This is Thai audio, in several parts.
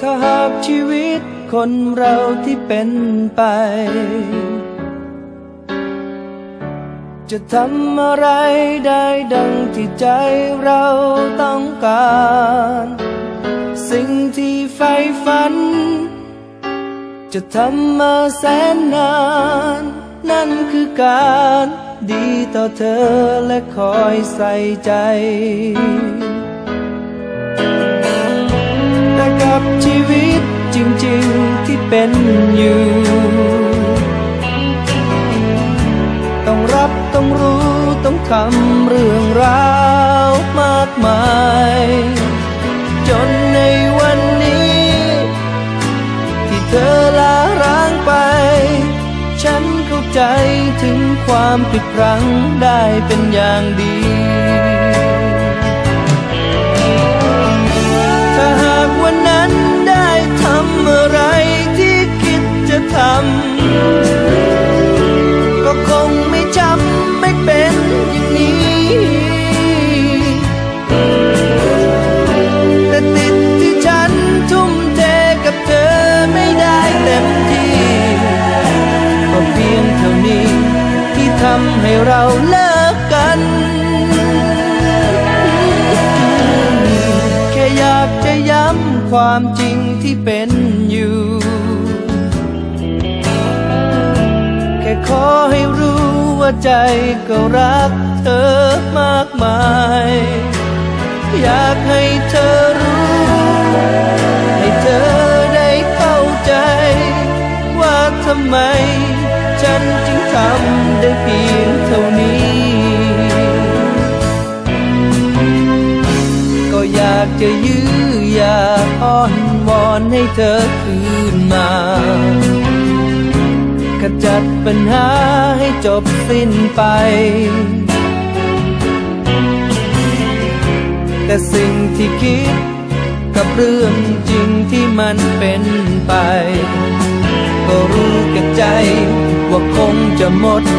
ถ้าหากชีวิตคนเราที่เป็นไป จะทำอะไรได้ดังที่ใจเราต้องการ สิ่งที่ใฝ่ฝัน จะทำมาแสนนาน นั่นคือการดีต่อเธอและคอยใส่ใจ กับชีวิตจริงๆที่เป็นอยู่ ต้องรับต้องรู้ต้องทำเรื่องราวมากมาย จนในวันนี้ ที่เธอลาร้างไป ฉันเข้าใจถึงความผิดพลั้งได้เป็นอย่างดีำให้เราเลิกกัน แค่อยากจะย้ำความจริงที่เป็นอยู่ แค่ขอให้รู้ว่าใจก็รักเธอมากมาย อยากให้เธอรู้ ให้เธอได้เข้าใจ ว่าทำไม จึงทำได้เพียงเท่านี้ ก็อยากจะยื้ออยากอ้อนวอนให้เธอคืนมาขจัดปัญหาให้จบสิ้นไป แต่สิ่งที่คิดกับเรื่องจริงที่มันเป็นไป จะหมด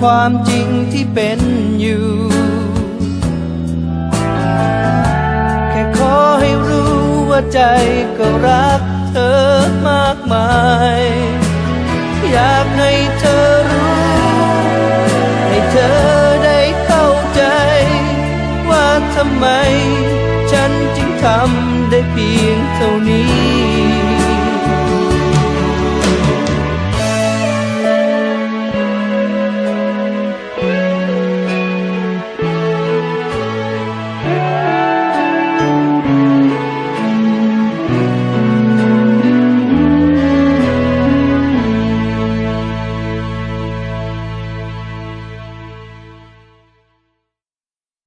ความจริงที่เป็นอยู่ แค่ขอให้รู้ว่าใจก็รักเธอมากมาย อยากให้เธอรู้ ให้เธอได้เข้าใจ ว่าทำไม ฉันจึงทำได้เพียงเท่านี้